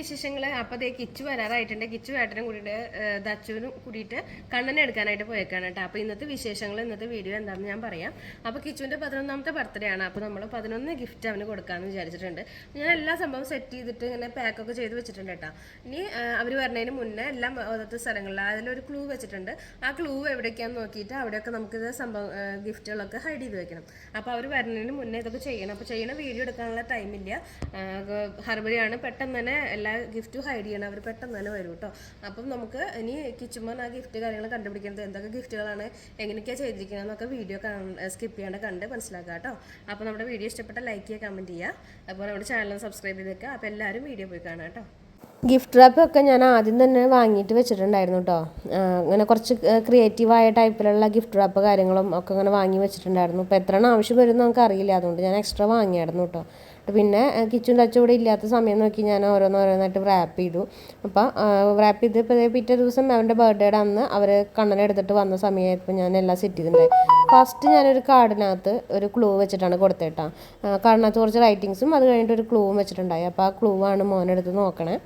വിശേഷങ്ങൾ അപ്പോൾ ദേ കിച്ചു വരാറായിട്ടുണ്ട്. കിച്ചു ഏട്ടനും കൂടിയിട്ട് ദച്ചുവിനും കൂടിയിട്ട് കണ്ണനെ എടുക്കാനായിട്ട് പോയേക്കാണ് കേട്ടോ. അപ്പോൾ ഇന്നത്തെ വിശേഷങ്ങൾ ഇന്നത്തെ വീഡിയോ എന്താണെന്ന് ഞാൻ പറയാം. അപ്പോൾ കിച്ചുവിന്റെ പതിനൊന്നാമത്തെ ബർത്ത്ഡേ ആണ്. അപ്പോൾ നമ്മൾ പതിനൊന്ന് ഗിഫ്റ്റ് അവന് കൊടുക്കാമെന്ന് വിചാരിച്ചിട്ടുണ്ട്. ഞാൻ എല്ലാ സംഭവം സെറ്റ് ചെയ്തിട്ട് ഇങ്ങനെ പാക്കൊക്കെ ചെയ്ത് വെച്ചിട്ടുണ്ട് കേട്ടോ. ഇനി അവർ വരുന്നതിന് മുന്നേ എല്ലാം ഓരോരുത്തർ സ്ഥലങ്ങളിൽ അതിലൊരു ക്ലൂ വെച്ചിട്ടുണ്ട്. ആ ക്ലൂ എവിടേക്കാന്ന് നോക്കിയിട്ട് അവിടെയൊക്കെ നമുക്ക് നമുക്കിത് സംഭവം ഗിഫ്റ്റുകളൊക്കെ ഹൈഡ് ചെയ്ത് വെക്കണം. അപ്പോൾ അവർ വരുന്നതിന് മുന്നേ ഇതൊക്കെ ചെയ്യണം. അപ്പോൾ ചെയ്യണ വീഡിയോ എടുക്കാനുള്ള ടൈമില്ല ഹർബറിയാണ് പെട്ടെന്ന് തന്നെ എല്ലാ ഗിഫ്റ്റും ഹൈഡ് ചെയ്യണം. അവർ പെട്ടെന്ന് തന്നെ വരും കേട്ടോ അപ്പം നമുക്ക് ഇനി കിച്ചുമ്മൻ ആ ഗിഫ്റ്റ് കാര്യങ്ങൾ കണ്ടുപിടിക്കുന്നത് എന്തൊക്കെ ഗിഫ്റ്റുകളാണ് എങ്ങനെയൊക്കെയാണ് ചെയ്തിരിക്കുന്നത് എന്നൊക്കെ വീഡിയോ സ്കിപ്പ് ചെയ്യാണ്ട് കണ്ട് മനസ്സിലാക്കുക കേട്ടോ അപ്പോൾ നമ്മുടെ വീഡിയോ ഇഷ്ടപ്പെട്ട ലൈക്ക് ചെയ്യുക കമന്റ് ചെയ്യുക. അപ്പോൾ നമ്മുടെ ചാനൽ സബ്സ്ക്രൈബ് ചെയ്ത് വെക്കുക. അപ്പോൾ എല്ലാവരും വീഡിയോ പോയി കാണാം കേട്ടോ ഗിഫ്റ്റ് റാപ്പ് ഒക്കെ ഞാൻ ആദ്യം തന്നെ വാങ്ങിയിട്ട് വെച്ചിട്ടുണ്ടായിരുന്നു കേട്ടോ അങ്ങനെ കുറച്ച് ക്രിയേറ്റീവായ ടൈപ്പിലുള്ള ഗിഫ്റ്റ് റാപ്പ് കാര്യങ്ങളും ഒക്കെ അങ്ങനെ വാങ്ങി വെച്ചിട്ടുണ്ടായിരുന്നു. ഇപ്പോൾ എത്ര ആവശ്യം വരും നമുക്ക് അറിയില്ല അതുകൊണ്ട് ഞാൻ എക്സ്ട്രാ വാങ്ങിയായിരുന്നു കേട്ടോ പിന്നെ കിച്ചും ടച്ചും ഇവിടെ ഇല്ലാത്ത സമയം നോക്കി ഞാൻ ഓരോന്നോരോന്നായിട്ട് റാപ്പ് ചെയ്തു. അപ്പോൾ റാപ്പ് ചെയ്ത് ഇപ്പോൾ പിറ്റേ ദിവസം അവന്റെ ബർത്ത്ഡേയുടെ അന്ന് അവർ കണ്ണനെ എടുത്തിട്ട് വന്ന സമയമായപ്പോൾ ഞാൻ എല്ലാം സെറ്റ് ചെയ്തിട്ടുണ്ടായി. ഫസ്റ്റ് ഞാനൊരു കാർഡിനകത്ത് ഒരു ക്ലൂ വെച്ചിട്ടാണ് കൊടുത്തേട്ടാ. കാർഡിനകത്ത് കുറച്ച് റൈറ്റിങ്സും അത് കഴിഞ്ഞിട്ട് ഒരു ക്ലൂവും വെച്ചിട്ടുണ്ടായി. അപ്പോൾ ആ ക്ലൂ ആണ് മോനെടുത്ത് നോക്കണേ.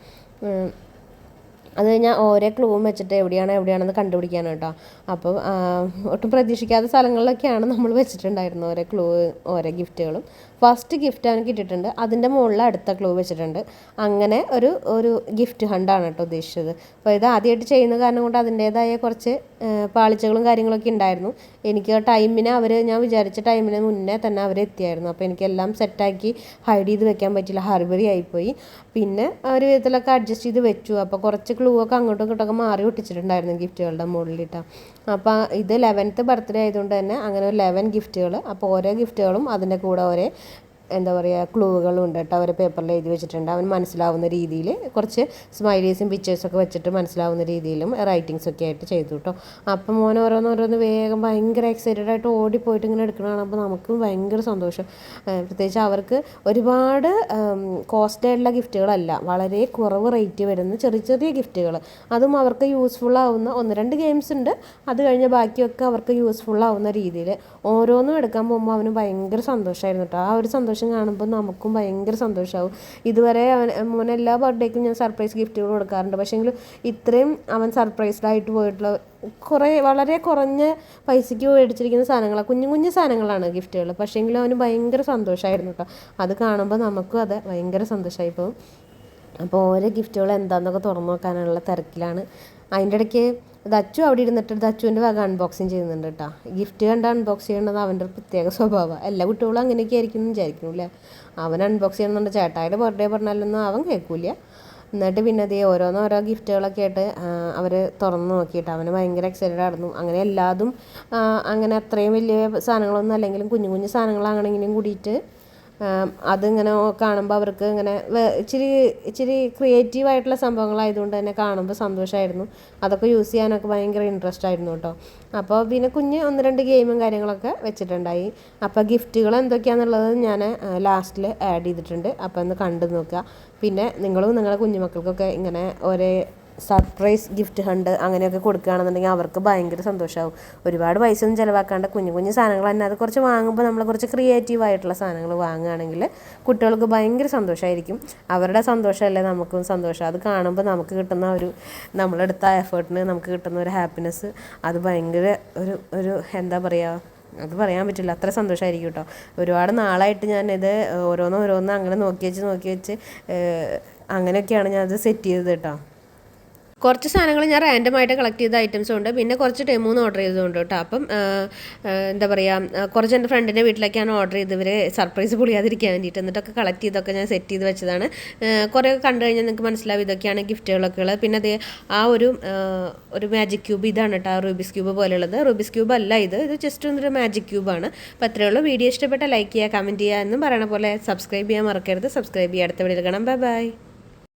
അത് കഴിഞ്ഞാൽ ഓരോ ക്ലൂവും വെച്ചിട്ട് എവിടെയാണ് എവിടെയാണെന്ന് കണ്ടുപിടിക്കാനാണ് കേട്ടോ. അപ്പോൾ ഒട്ടും പ്രതീക്ഷിക്കാത്ത സ്ഥലങ്ങളിലൊക്കെയാണ് നമ്മൾ വെച്ചിട്ടുണ്ടായിരുന്നത് ഓരോ ക്ലൂ ഓരോ ഗിഫ്റ്റുകളും ഫസ്റ്റ് ഗിഫ്റ്റ് അവന് കിട്ടിയിട്ടുണ്ട്. അതിന്റെ മുകളിൽ അടുത്ത ക്ലൂ വെച്ചിട്ടുണ്ട്. അങ്ങനെ ഒരു ഒരു ഗിഫ്റ്റ് ഹണ്ടാണ് കേട്ടോ ഉദ്ദേശിച്ചത്. അപ്പോൾ ഇത് ആദ്യമായിട്ട് ചെയ്യുന്ന കാരണം കൊണ്ട് അതിന്റേതായ കുറച്ച് പാളിച്ചകളും കാര്യങ്ങളൊക്കെ ഉണ്ടായിരുന്നു. എനിക്ക് ടൈമിന് അവർ ഞാൻ വിചാരിച്ച ടൈമിന് മുന്നേ തന്നെ അവർ എത്തിയായിരുന്നു. അപ്പോൾ എനിക്കെല്ലാം സെറ്റാക്കി ഹൈഡ് ചെയ്ത് വെക്കാൻ പറ്റില്ല ഹർബറി ആയിപ്പോയി. പിന്നെ ഒരു വിധത്തിലൊക്കെ അഡ്ജസ്റ്റ് ചെയ്ത് വെച്ചു. അപ്പോൾ കുറച്ച് ക്ലൂ ഒക്കെ അങ്ങോട്ടും ഇങ്ങോട്ടൊക്കെ മാറി ഒട്ടിച്ചിട്ടുണ്ടായിരുന്നു ഗിഫ്റ്റുകളുടെ മുകളിലിട്ട് അപ്പോൾ ഇത് ലെവൻത്ത് ബർത്ത്ഡേ ആയതുകൊണ്ട് തന്നെ അങ്ങനെ ഒരു ലെവൻ ഗിഫ്റ്റുകൾ അപ്പോൾ ഓരോ ഗിഫ്റ്റുകളും അതിന്റെ കൂടെ ഒരേ എന്താ പറയുക ക്ലൂകളുണ്ട് കേട്ടോ അവർ പേപ്പറിൽ എഴുതി വെച്ചിട്ടുണ്ട്. അവൻ മനസ്സിലാവുന്ന രീതിയിൽ കുറച്ച് സ്മൈലീസും പിക്ചേഴ്സൊക്കെ വെച്ചിട്ട് മനസ്സിലാവുന്ന രീതിയിലും റൈറ്റിങ്സൊക്കെ ആയിട്ട് ചെയ്തു കേട്ടോ. അപ്പം മോൻ ഓരോന്നോരോന്ന് വേഗം ഭയങ്കര എക്സൈറ്റഡ് ആയിട്ട് ഓടിപ്പോയിട്ട് ഇങ്ങനെ എടുക്കണതാണ്. അപ്പോൾ നമുക്കും ഭയങ്കര സന്തോഷം. പ്രത്യേകിച്ച് അവർക്ക് ഒരുപാട് കോസ്റ്റ് ആയിട്ടുള്ള ഗിഫ്റ്റുകളല്ല വളരെ കുറവ് റേറ്റ് വരുന്ന ചെറിയ ചെറിയ ഗിഫ്റ്റുകൾ അതും അവർക്ക് യൂസ്ഫുൾ ആവുന്ന ഒന്ന് രണ്ട് ഗെയിംസ് ഉണ്ട്. അത് കഴിഞ്ഞ് ബാക്കിയൊക്കെ അവർക്ക് യൂസ്ഫുൾ ആവുന്ന രീതിയിൽ ഓരോന്നും എടുക്കാൻ പോകുമ്പോൾ അവന് ഭയങ്കര സന്തോഷമായിരുന്നു കേട്ടോ. ആ ഒരു സന്തോഷം കാണുമ്പോൾ നമുക്കും ഭയങ്കര സന്തോഷമാവും. ഇതുവരെ അവൻ മോൻ എല്ലാ ബർത്ത്ഡേക്കും ഞാൻ സർപ്രൈസ് ഗിഫ്റ്റുകൾ കൊടുക്കാറുണ്ട്. പക്ഷേങ്കിൽ ഇത്രയും അവൻ സർപ്രൈസ്ഡ് ആയിട്ട് പോയിട്ടുള്ള കുറേ വളരെ കുറഞ്ഞ പൈസയ്ക്ക് മേടിച്ചിരിക്കുന്ന സാധനങ്ങളാണ് കുഞ്ഞു കുഞ്ഞു സാധനങ്ങളാണ് ഗിഫ്റ്റുകൾ പക്ഷേങ്കിലും അവന് ഭയങ്കര സന്തോഷമായിരുന്നു കേട്ടോ അത് കാണുമ്പോൾ നമുക്കും അത് ഭയങ്കര സന്തോഷമായി പോകും. അപ്പോൾ ഓരോ ഗിഫ്റ്റുകൾ എന്താണെന്നൊക്കെ തുറന്നു നോക്കാനുള്ള തിരക്കിലാണ്. അതിന്റെ ഇടയ്ക്ക് ദച്ചു അവിടെ ഇരുന്നിട്ട് ദച്ചുവിന്റെ വക അൺബോക്സിങ് ചെയ്യുന്നുണ്ട് കേട്ടോ ഗിഫ്റ്റ് കണ്ട് അൺബോക്സ് ചെയ്യേണ്ടത് അവന്റെ ഒരു പ്രത്യേക സ്വഭാവമാണ് എല്ലാ കുട്ടികളും അങ്ങനെയൊക്കെ ആയിരിക്കും എന്ന് വിചാരിക്കുന്നു അല്ലേ അവൻ അൺബോക്സ് ചെയ്യണമെന്നുണ്ട് ചേട്ടായുടെ ബർത്ത്ഡേ പറഞ്ഞാലൊന്നും അവൻ കേൾക്കൂല എന്നിട്ട് പിന്നെ അതേ ഓരോന്നോരോ ഗിഫ്റ്റുകളൊക്കെ ആയിട്ട് അവർ തുറന്ന് നോക്കിയിട്ട് അവന് ഭയങ്കര എക്സൈറ്റഡ് ആയിരുന്നു. അങ്ങനെ എല്ലാതും അങ്ങനെ അത്രയും വലിയ സാധനങ്ങളൊന്നും അല്ലെങ്കിലും കുഞ്ഞു കുഞ്ഞു സാധനങ്ങളാണെങ്കിലും കൂടിയിട്ട് അതിങ്ങനെ കാണുമ്പോൾ അവർക്ക് ഇങ്ങനെ ഇച്ചിരി ഇച്ചിരി ക്രിയേറ്റീവ് ആയിട്ടുള്ള സംഭവങ്ങളായതുകൊണ്ട് തന്നെ കാണുമ്പോൾ സന്തോഷമായിരുന്നു അതൊക്കെ യൂസ് ചെയ്യാനൊക്കെ ഭയങ്കര ഇൻട്രസ്റ്റ് ആയിരുന്നു കേട്ടോ. അപ്പോൾ പിന്നെ കുഞ്ഞ് ഒന്ന് രണ്ട് ഗെയിമും കാര്യങ്ങളൊക്കെ വെച്ചിട്ടുണ്ടായി. അപ്പോൾ ഗിഫ്റ്റുകൾ എന്തൊക്കെയാണെന്നുള്ളത് ഞാൻ ലാസ്റ്റിൽ ആഡ് ചെയ്തിട്ടുണ്ട്. അപ്പോൾ ഒന്ന് കണ്ടു നോക്കുക. പിന്നെ നിങ്ങളും നിങ്ങളുടെ കുഞ്ഞുമക്കൾക്കൊക്കെ ഇങ്ങനെ ഒരേ സർപ്രൈസ് ഗിഫ്റ്റ് ഹണ്ട് അങ്ങനെയൊക്കെ കൊടുക്കുകയാണെന്നുണ്ടെങ്കിൽ അവർക്ക് ഭയങ്കര സന്തോഷമാവും ഒരുപാട് പൈസ ഒന്നും ചിലവാക്കാണ്ട് കുഞ്ഞു കുഞ്ഞു സാധനങ്ങൾ തന്നെ അത് കുറച്ച് വാങ്ങുമ്പോൾ നമ്മൾ കുറച്ച് ക്രിയേറ്റീവ് ആയിട്ടുള്ള സാധനങ്ങൾ വാങ്ങുകയാണെങ്കിൽ കുട്ടികൾക്ക് ഭയങ്കര സന്തോഷമായിരിക്കും അവരുടെ സന്തോഷമല്ലേ നമുക്കും സന്തോഷം. അത് കാണുമ്പോൾ നമുക്ക് കിട്ടുന്ന ഒരു നമ്മളെടുത്ത എഫേർട്ടിന് നമുക്ക് കിട്ടുന്ന ഒരു ഹാപ്പിനെസ് അത് ഭയങ്കര ഒരു ഒരു എന്താ പറയുക അത് പറയാൻ പറ്റില്ല. അത്ര സന്തോഷമായിരിക്കും കേട്ടോ ഒരുപാട് നാളായിട്ട് ഞാനിത് ഓരോന്ന് ഓരോന്ന് അങ്ങനെ നോക്കി വെച്ച് നോക്കി വെച്ച് അങ്ങനെയൊക്കെയാണ് ഞാനത് സെറ്റ് ചെയ്തത് കേട്ടോ കുറച്ച് സാധനങ്ങൾ ഞാൻ റാൻഡമായിട്ട് കളക്ട് ചെയ്ത ഐറ്റംസും ഉണ്ട്. പിന്നെ കുറച്ച് ടെമൂന്ന് ഓർഡർ ചെയ്തതുകൊണ്ട് കേട്ടോ. അപ്പം എന്താ പറയുക കുറച്ച് എന്റെ ഫ്രണ്ടിന്റെ വീട്ടിലേക്കാണ് ഓർഡർ ചെയ്ത് ഇവർ സർപ്രൈസ് പൊളിയാതിരിക്കാൻ വേണ്ടിയിട്ട്. എന്നിട്ടൊക്കെ കളക്ട് ചെയ്തൊക്കെ ഞാൻ സെറ്റ് ചെയ്ത് വെച്ചതാണ്. കുറേ കുറേ കണ്ടു കഴിഞ്ഞാൽ നിങ്ങൾക്ക് മനസ്സിലാവും ഇതൊക്കെയാണ് ഗിഫ്റ്റുകളൊക്കെ ഉള്ളത്. പിന്നെ അതേ ആ ഒരു ഒരു മാജിക് ക്യൂബ് ഇതാണ് കേട്ടോ ആ റൂബിസ് ക്യൂബ് പോലെയുള്ളത് റൂബിസ് ക്യൂബ് അല്ല ഇത്. ഇത് ജസ്റ്റ് ഒന്നൊരു മാജിക് ക്യൂബാണ് അപ്പോൾ അത്രയേ ഉള്ളൂ. വീഡിയോ ഇഷ്ടപ്പെട്ട ലൈക്ക് ചെയ്യുക കമന്റ് ചെയ്യുക എന്നും പറയണ പോലെ സബ്സ്ക്രൈബ് ചെയ്യാൻ മറക്കരുത്. സബ്സ്ക്രൈബ് ചെയ്യുക അടുത്ത വീഡിയോയിൽ കാണാം. Bye bye